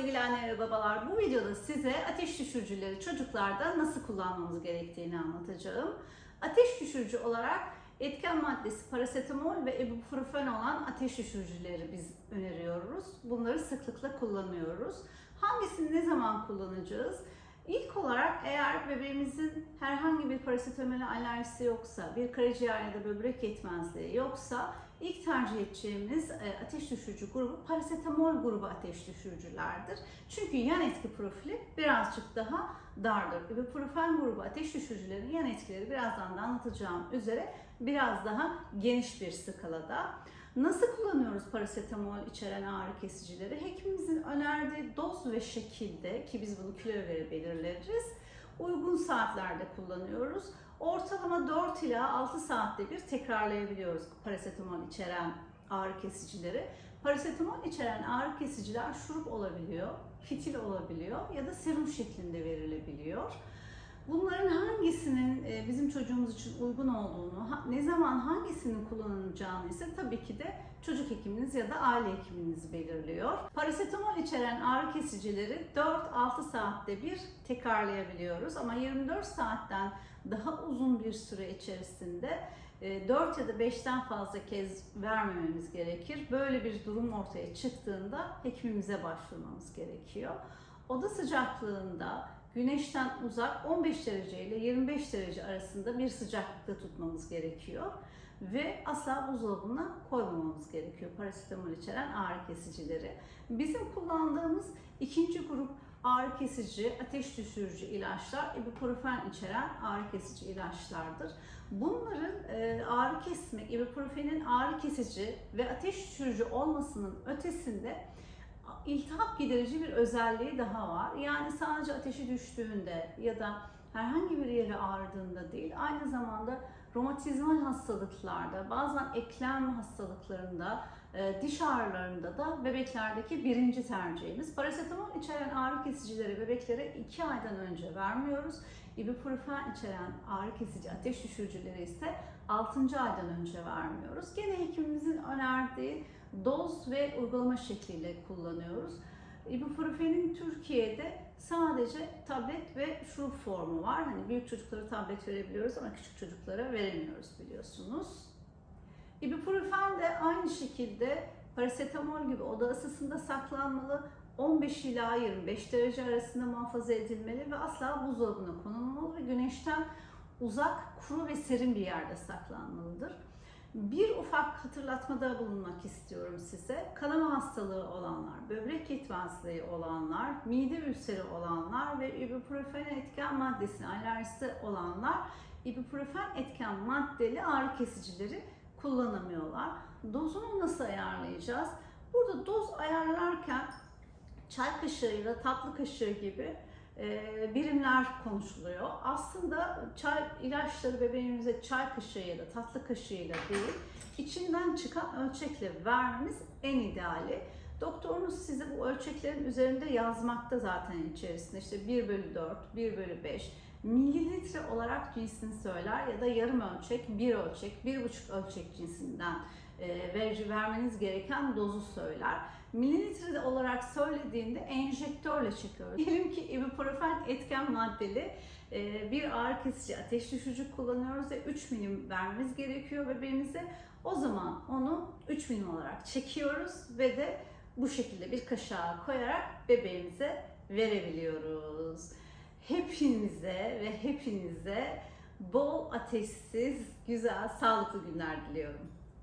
sevgili anne ve babalar. Bu videoda size ateş düşürücüleri çocuklarda nasıl kullanmamız gerektiğini anlatacağım. Ateş düşürücü olarak etken maddesi parasetamol ve ibuprofen olan ateş düşürücüleri biz öneriyoruz. Bunları sıklıkla kullanıyoruz. Hangisini ne zaman kullanacağız? İlk olarak eğer bebeğimizin herhangi bir parasetamol alerjisi yoksa, bir karaciğer ya da böbrek yetmezliği yoksa ilk tercih edeceğimiz e, ateş düşürücü grubu parasetamol grubu ateş düşürücülerdir. Çünkü yan etki profili birazcık daha dardır. Ibuprofen grubu ateş düşürücülerin yan etkileri birazdan da anlatacağım üzere biraz daha geniş bir skalada. Nasıl kullanıyoruz parasetamol içeren ağrı kesicileri? Hekimimizin önerdiği doz ve şekilde ki biz bunu kiloya göre belirleriz. Uygun saatlerde kullanıyoruz. Ortalama 4 ila 6 saatte bir tekrarlayabiliyoruz parasetamol içeren ağrı kesicileri. Parasetamol içeren ağrı kesiciler şurup olabiliyor, fitil olabiliyor ya da serum şeklinde verilebiliyor. Bunların hangisinin e, bizim çocuğumuz için uygun olduğunu, ne zaman hangisinin kullanılacağını ise tabii ki de çocuk hekiminiz ya da aile hekiminiz belirliyor. Parasetamol içeren ağrı kesicileri 4-6 saatte bir tekrarlayabiliyoruz ama 24 saatten daha uzun bir süre içerisinde 4 ya da 5'ten fazla kez vermememiz gerekir. Böyle bir durum ortaya çıktığında hekimimize başvurmamız gerekiyor. Oda sıcaklığında güneşten uzak 15 derece ile 25 derece arasında bir sıcaklıkta tutmamız gerekiyor. Ve asla buzdolabına koymamamız gerekiyor parasetamol içeren ağrı kesicileri. Bizim kullandığımız ikinci grup ağrı kesici, ateş düşürücü ilaçlar ibuprofen içeren ağrı kesici ilaçlardır. Bunların e, ağrı kesmek, ibuprofenin ağrı kesici ve ateş düşürücü olmasının ötesinde iltihap giderici bir özelliği daha var. Yani sadece ateşi düştüğünde ya da herhangi bir yeri ağrıdığında değil, aynı zamanda romatizmal hastalıklarda, bazen eklem hastalıklarında, e, diş ağrılarında da bebeklerdeki birinci tercihimiz. Parasetamol içeren ağrı kesicileri bebeklere 2 aydan önce vermiyoruz. Ibuprofen içeren ağrı kesici ateş düşürücüleri ise 6. aydan önce vermiyoruz. Gene hekimimizin önerdiği doz ve uygulama şekliyle kullanıyoruz. Ibuprofenin Türkiye'de sadece tablet ve şurup formu var. Hani büyük çocuklara tablet verebiliyoruz ama küçük çocuklara veremiyoruz biliyorsunuz. Ibuprofen de aynı şekilde parasetamol gibi oda ısısında saklanmalı, 15 ila 25 derece arasında muhafaza edilmeli ve asla buzdolabına konulmamalı ve güneşten uzak, kuru ve serin bir yerde saklanmalıdır. Bir ufak hatırlatmada bulunmak istiyorum size. Kanama hastalığı olanlar, böbrek yetmezliği olanlar, mide ülseri olanlar ve ibuprofen etken maddesine alerjisi olanlar ibuprofen etken maddeli ağrı kesicileri kullanamıyorlar. Dozunu nasıl ayarlayacağız? Burada doz ayarlarken çay kaşığıyla tatlı kaşığı gibi birimler konuşuluyor. Aslında çay ilaçları bebeğimize çay kaşığıyla, tatlı kaşığıyla değil, içinden çıkan ölçekle vermemiz en ideali. Doktorunuz size bu ölçeklerin üzerinde yazmakta zaten içerisinde. İşte 1 bölü 4, 1 bölü 5, mililitre olarak cinsini söyler ya da yarım ölçek, bir ölçek, bir buçuk ölçek cinsinden e, verici vermeniz gereken dozu söyler. Mililitre olarak söylediğinde enjektörle çekiyoruz. Diyelim ki ibuprofen etken maddeli e, bir ağrı kesici ateş düşürücü kullanıyoruz ve 3 milim vermemiz gerekiyor bebeğimize. O zaman onu 3 milim olarak çekiyoruz ve de bu şekilde bir kaşığa koyarak bebeğimize verebiliyoruz. Hepinize ve hepinize bol ateşsiz, güzel, sağlıklı günler diliyorum.